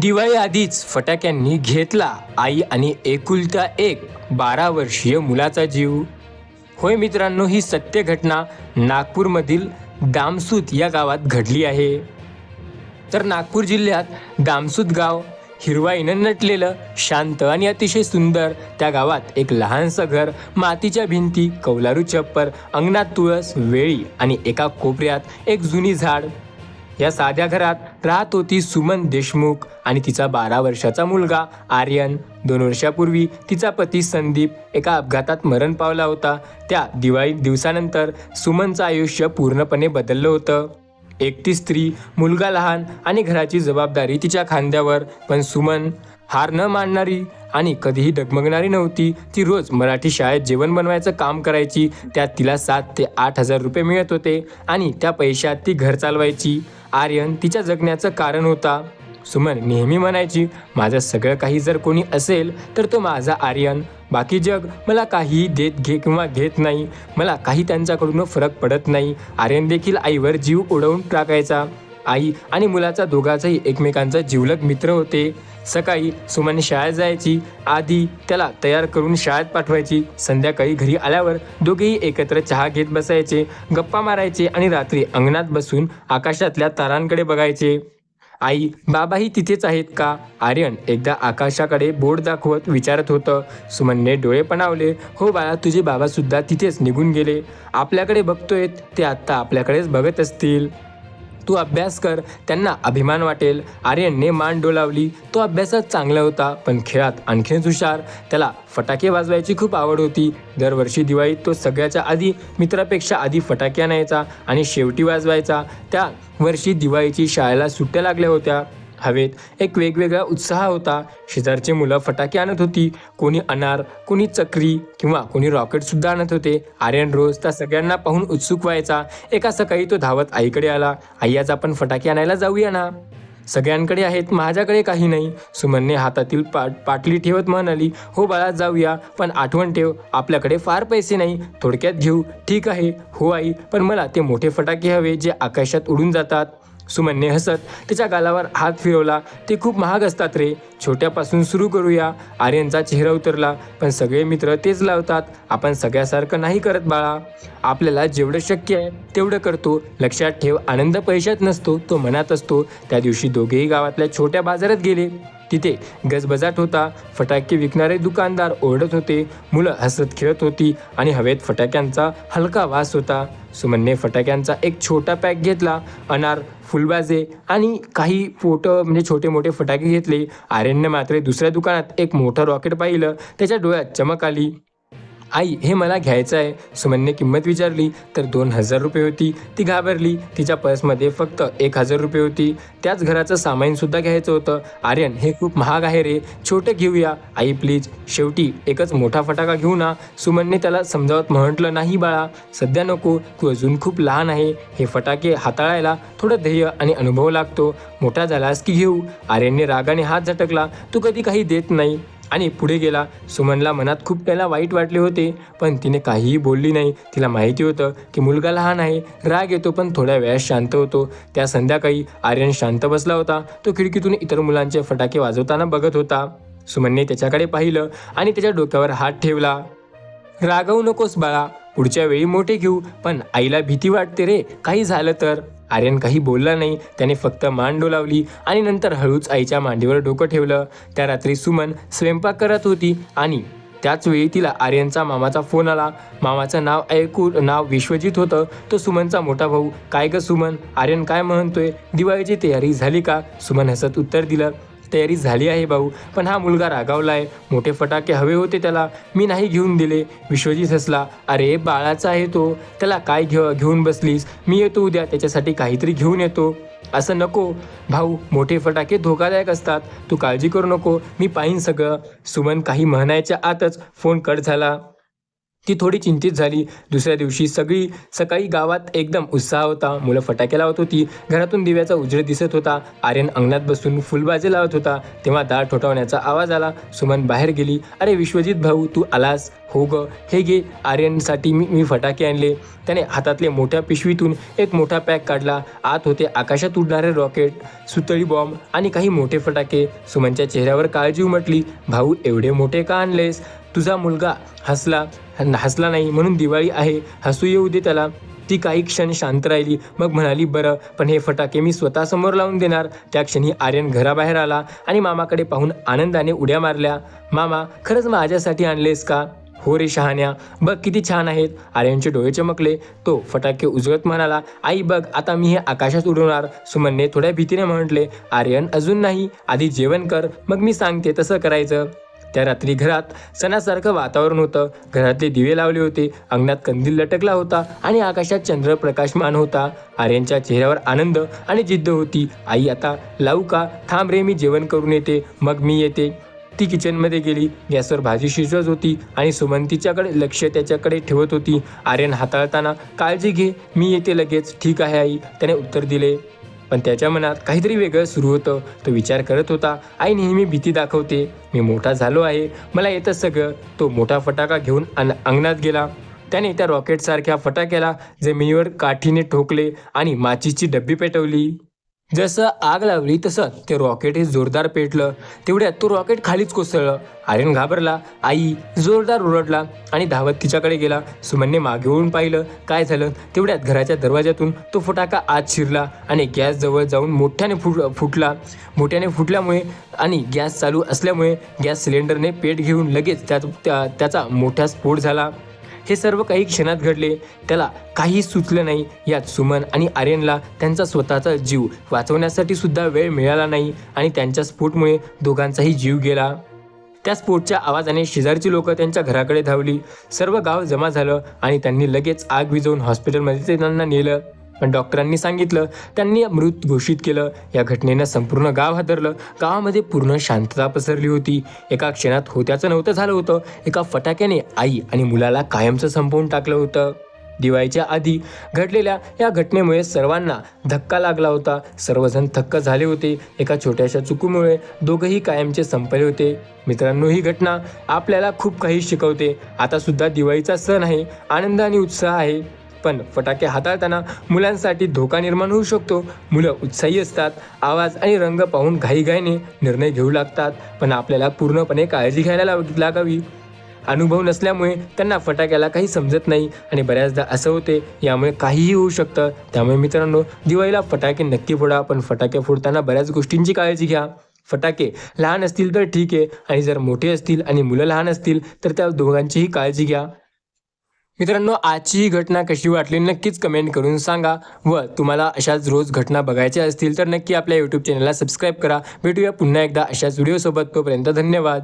दिवाळी आधीच फटाक्यांनी घेतला आई आणि एकुलता एक बारा वर्षीय मुलाचा जीव. होय मित्रांनो ही सत्य घटना नागपूरमधील दामसूत या गावात घडली आहे. तर नागपूर जिल्ह्यात दामसूत गाव हिरवाईनं नटलेलं शांत आणि अतिशय सुंदर त्या गावात एक लहानसं घर मातीच्या भिंती कौलारू छप्पर अंगणात तुळस वेळी आणि एका कोपऱ्यात एक जुनी झाड या साध्या घरात राहत होती सुमन देशमुख आणि तिचा बारा वर्षाचा मुलगा आर्यन. दोन वर्षापूर्वी तिचा पती संदीप एका अपघातात मरण पावला होता. त्या दिवाळी दिवसानंतर सुमनचं आयुष्य पूर्णपणे बदललं होतं. एकटी स्त्री मुलगा लहान आणि घराची जबाबदारी तिच्या खांद्यावर पण सुमन हार न मानणारी आणि कधीही डगमगणारी नव्हती ती रोज मराठी शाळेत जेवण बनवायचं काम करायची. त्यात तिला सात ते आठ हजार रुपये मिळत होते आणि त्या पैशात ती घर चालवायची. आर्यन तिच्या जगण्याचं कारण होता. सुमन नेहमी म्हणायची माझं सगळं काही जर कोणी असेल तर तो माझा आर्यन. बाकी जग मला काहीही देत घे किंवा घेत नाही. मला काही त्यांच्याकडून फरक पडत नाही. आर्यन देखील आईवर जीव उडवून टाकायचा. आई आणि मुलाचा दोघाचाही एकमेकांचा जिवलग मित्र होते. सकाळी सुमन शाळेत जायची. आधी त्याला तयार करून शाळेत पाठवायची. संध्याकाळी घरी आल्यावर दोघेही एकत्र चहा घेत बसायचे गप्पा मारायचे आणि रात्री अंगणात बसून आकाशातल्या तारांकडे बघायचे. आई बाबाही तिथेच आहेत का? आर्यन एकदा आकाशाकडे बोट दाखवत विचारत होतं. सुमनने डोळे पणावले. हो बाळा तुझे बाबासुद्धा तिथेच निघून गेले. आपल्याकडे बघतोय ते आत्ता आपल्याकडेच बघत असतील. तू अभ्यास कर. त्यांना अभिमान वाटेल. आर्यनने मान डोलावली. तो अभ्यासात चांगला होता पण खेळात आणखीनच हुशार. त्याला फटाके वाजवायची खूप आवड होती. दरवर्षी दिवाळीत तो सगळ्याच्या आधी मित्रापेक्षा आधी फटाके आणायचा आणि शेवटी वाजवायचा. त्या वर्षी दिवाळीची शाळेला सुट्ट्या लागल्या होत्या. हवेत. एक वेगवेगळा उत्साह होता. शेजारची मुलं फटाके आणत होती. कोणी अनार कोणी चक्री किंवा कोणी रॉकेटसुद्धा आणत होते. आर्यन रोज त्या सगळ्यांना पाहून उत्सुक व्हायचा. एका सकाळी तो धावत आईकडे आला. आई आज आपण फटाके आणायला जाऊया ना? सगळ्यांकडे आहेत. माझ्याकडे काही नाही. सुमनने हातातील पाट पाटली ठेवत म्हणाली हो बाळा जाऊया. पण आठवण ठेव. आपल्याकडे फार पैसे नाही. थोडक्यात घेऊ. ठीक आहे. हो आई. पण मला ते मोठे फटाके हवे जे आकाशात उडून जातात. सुमनने हसत त्याच्या गालावर हात फिरवला. ते खूप महाग असतात रे. छोट्यापासून सुरू करूया. आर्यनचा चेहरा उतरला पण सगळे मित्र तेच लावतात. आपण सगळ्यासारखं नाही करत बाळा. आपल्याला जेवढं शक्य आहे तेवढं करतो. लक्षात ठेव आनंद पैशात नसतो तो मनात असतो. त्या दिवशी दोघेही गावातल्या छोट्या बाजारात गेले. तिथे गजबजाट होता. फटाके विकणारे दुकानदार ओरडत होते. मुलं हसत खेळत होती आणि हवेत फटाक्यांचा हलका वास होता. सुमनने फटाक्यांचा एक छोटा पॅक घेतला. अनार फुलबाजे आणि काही फोटो म्हणजे छोटे मोठे फटाके घेतले. आर्यनने मात्र दुसऱ्या दुकानात एक मोठं रॉकेट पाहिलं. त्याच्या डोळ्यात चमक आली. आई हे मला घ्यायचं आहे सुमनने किंमत विचारली तर दोन हजार रुपये होती. ती घाबरली. तिच्या पर्समध्ये फक्त एक हजार रुपये होती. त्याच घराचं सामानसुद्धा घ्यायचं होतं. आर्यन हे खूप महाग आहे रे. छोटं घेऊया. आई प्लीज शेवटी एकच मोठा फटाका घेऊ ना. सुमनने त्याला समजावत म्हटलं नाही बाळा सध्या नको. तू अजून खूप लहान आहे. हे फटाके हाताळायला थोडं ध्येय आणि अनुभव लागतो. मोठा झालास की घेऊ. आर्यनने रागाने हात झटकला. तू कधी काही देत नाही. आणि पुढे गेला. सुमनला मनात खूप त्याला वाईट वाटले होते पण तिने काहीही बोलली नाही. तिला माहिती होतं की मुलगा लहान आहे राग येतो पण थोड्या वेळात शांत होतो. त्या संध्याकाळी आर्यन शांत बसला होता. तो खिडकीतून इतर मुलांचे फटाके वाजवताना बघत होता. सुमनने त्याच्याकडे पाहिलं आणि त्याच्या डोक्यावर हात ठेवला. रागवू नकोस बाळा पुढच्या वेळी मोठे घेऊ पण आईला भीती वाटते रे काही झालं तर. आर्यन काही बोलला नाही. त्याने फक्त मान डोलावली आणि नंतर हळूच आईच्या मांडीवर डोकं ठेवलं. त्या रात्री सुमन स्वयंपाक करत होती आणि त्याच वेळी तिला आर्यनचा मामाचा फोन आला. मामाचं नाव ऐकून नाव विश्वजित होतं. तो सुमनचा मोठा भाऊ काय ग सुमन? आर्यन काय म्हणतोय? दिवाळीची तयारी झाली का? सुमन हसत उत्तर दिलं. तयारी झाली आहे भाऊ. पण हा मुलगा रागावलाय. मोठे फटाके हवे होते त्याला. मी नाही घेऊन दिले. विश्वजित हसला. अरे बाळाचा आहे तो. त्याला काय घेऊ घेऊन बसलीस? मी येतो उद्या. त्याच्यासाठी काहीतरी घेऊन येतो. असं नको. भाऊ मोठे फटाके धोकादायक असतात. तू काळजी करू नको. मी पाहीन सगळं. सुमन काही म्हणायच्या आतच फोन कट झाला. ती थोडी चिंतित झाली. दुसऱ्या दिवशी सगळी सकाळी गावात एकदम उत्साह होता. मुलं फटाके लावत होती. घरातून दिव्याचा उजेड दिसत होता. आर्यन अंगणात बसून फुलबाजी लावत होता. तेव्हा दार ठोठावण्याचा आवाज आला. सुमन बाहेर गेली. अरे विश्वजित भाऊ तू आलास? हो ग. हे घे. आर्यनसाठी मी मी फटाके आणले. त्याने हातातले मोठ्या पिशवीतून एक मोठा पॅक काढला. आत होते आकाशात उडणारे रॉकेट सुतळी बॉम्ब आणि काही मोठे फटाके. सुमनच्या चेहऱ्यावर काळजी उमटली. भाऊ एवढे मोठे का आणलेस? तुझा मुलगा हसला. हसला नाही म्हणून दिवाळी आहे. हसू येऊ दे त्याला. ती काही क्षण शांत राहिली. मग म्हणाली बरं पण हे फटाके मी स्वतःसमोर लावून देणार. त्या क्षणी आर्यन घराबाहेर आला आणि मामाकडे पाहून आनंदाने उड्या मारल्या. मामा खरंच माझ्यासाठी आणलेस का? हो रे शहाण्या बघ किती छान आहेत. आर्यनचे डोळे चमकले. तो फटाके उजळत म्हणाला आई बघ आता मी हे आकाशात उडवणार. सुमनने थोड्या भीतीने म्हटले आर्यन अजून नाही. आधी जेवण कर. मग मी सांगते तसं करायचं. त्या रात्री घरात सणासारखं वातावरण होतं. घरातले दिवे लावले होते. अंगणात कंदील लटकला होता आणि आकाशात चंद्र प्रकाशमान होता. आर्यनच्या चेहऱ्यावर आनंद आणि जिद्द होती. आई आता लावू का? थांब रे मी जेवण करून येते. मग मी येते. ती किचनमध्ये गेली. गॅसवर भाजी शिजवत होती आणि सुमन तिच्याकडे लक्ष त्याच्याकडे ठेवत होती. आर्यन हाताळताना काळजी घे मी येते लगेच. ठीक आहे आई. त्याने उत्तर दिले. पण त्याच्या मनात काहीतरी वेगळं सुरू होतं. तो विचार करत होता आई नेहमी भीती दाखवते. मी मोठा झालो आहे. मला येतं सगळं. तो मोठा फटाका घेऊन अन अंगणात गेला. त्याने त्या रॉकेटसारख्या फटाक्याला जमिनीवर काठीने ठोकले आणि माचीची डब्बी पेटवली. जसं आग लावली तसं ते रॉकेट हे जोरदार पेटलं. तेवढ्यात तो रॉकेट खालीच कोसळलं. आर्यन घाबरला. आई जोरदार ओरडला आणि धावत तिच्याकडे गेला. सुमनने मागे होऊन पाहिलं. काय झालं? तेवढ्यात घराच्या दरवाजातून तो फटाका आत शिरला आणि गॅस जवळ जाऊन मोठ्याने फुट फुटला. मोठ्याने फुटल्यामुळे आणि गॅस चालू असल्यामुळे गॅस सिलेंडरने पेट घेऊन लगेच त्या- त्याचा मोठा स्फोट झाला. हे सर्व काही क्षणात घडले. त्याला काही सुचलं नाही. यात सुमन आणि आर्यनला त्यांचा स्वतःचा जीव वाचवण्यासाठी सुद्धा वेळ मिळाला नाही आणि त्यांच्या स्फोटमुळे दोघांचाही जीव गेला. त्या स्फोटच्या आवाजाने शेजारची लोक त्यांच्या घराकडे धावली. सर्व गाव जमा झालं आणि त्यांनी लगेच आग विझवून हॉस्पिटलमध्ये त्यांना नेलं. पण डॉक्टरांनी सांगितलं त्यांनी मृत घोषित केलं. या घटनेनं संपूर्ण गाव हादरलं. गावामध्ये पूर्ण शांतता पसरली होती. एका क्षणात होत्याचं नव्हतं झालं होतं. एका फटाक्याने आई आणि मुलाला कायमचं संपवून टाकलं होतं. दिवाळीच्या आधी घडलेल्या या घटनेमुळे सर्वांना धक्का लागला होता. सर्वजण थक्क झाले होते. एका छोट्याशा चुकीमुळे दोघंही कायमचे संपले होते. मित्रांनो ही घटना आपल्याला खूप काही शिकवते. आता सुद्धा दिवाळीचा सण आहे. आनंद आणि उत्साह आहे. पण फटाके हाताळताना मुलांसाठी धोका निर्माण होऊ शकतो. मुलं उत्साही असतात आवाज आणि रंग पाहून घाईघाईने निर्णय घेऊ लागतात पण आपल्याला पूर्णपणे काळजी घ्यायला लागावी. अनुभव नसल्यामुळे त्यांना फटाक्याला काही समजत नाही आणि बऱ्याचदा असं होते यामुळे काहीही होऊ शकतं. त्यामुळे मित्रांनो दिवाळीला फटाके नक्की फोडा पण फटाके फोडताना बऱ्याच गोष्टींची काळजी घ्या. फटाके लहान असतील तर ठीक आहे आणि जर मोठे असतील आणि मुलं लहान असतील तर त्या दोघांचीही काळजी घ्या. मित्रांनो आजची ही घटना कशी वाटली नक्कीच कमेंट करून सांगा व तुम्हाला अशाच रोज घटना बघायच्या असतील तर नक्की आपल्या यूट्यूब चॅनलला सबस्क्राईब करा. भेटूया पुन्हा एकदा अशाच व्हिडिओसोबत तोपर्यंत धन्यवाद.